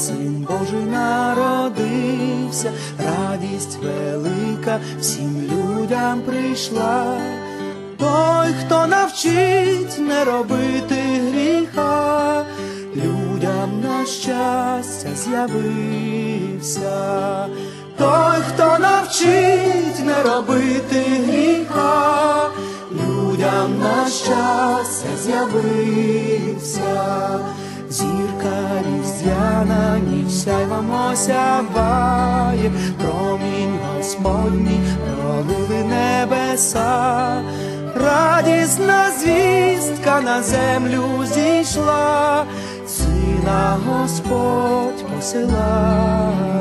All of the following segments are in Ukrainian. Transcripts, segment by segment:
Син Божий народився, радість велика всім людям прийшла. Той, хто навчить не робити гріха, людям на щастя з'явився. Той, хто навчить не робити гріха, людям на щастя з'явився. Зірка різдвяна, ніч сяйвом осяває, промінь Господній пролили небеса, радісна звістка на землю зійшла, сина Господь посилає,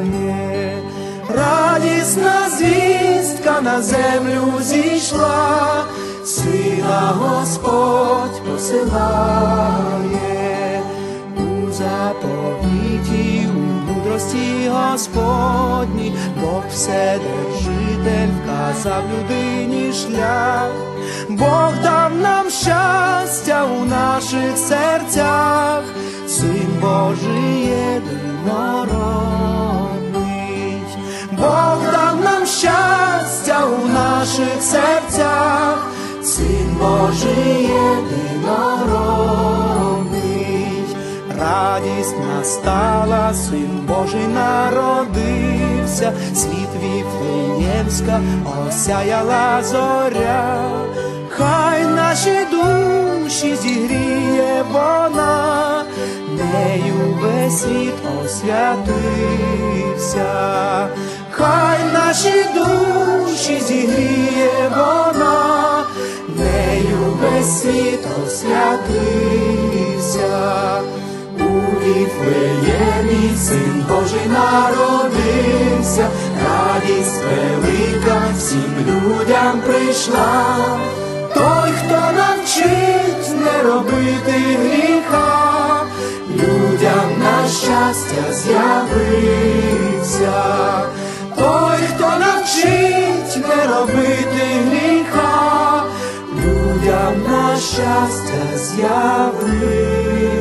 радісна звістка на землю зійшла, сина Господь посилає. У заповіті, у мудрості Господній, Бог вседержитель вказав людині шлях, Бог дав нам щастя у наших серцях, Син Божий єдинородний, Бог дав нам щастя у наших серцях, Син Божий єдинородний, радість настала, Син Божий народився, світ віфлеємська осяяла зоря, хай наші душі зігріє вона, нею весь світ освятився, хай наші душі зігріє вона, нею весь світ освятився. У Віфлеємі син Божий народився, радість велика всім людям прийшла. Той, хто навчить не робити гріха, людям на щастя з'явився. Той, хто навчить не робити гріха, людям на щастя з'явився.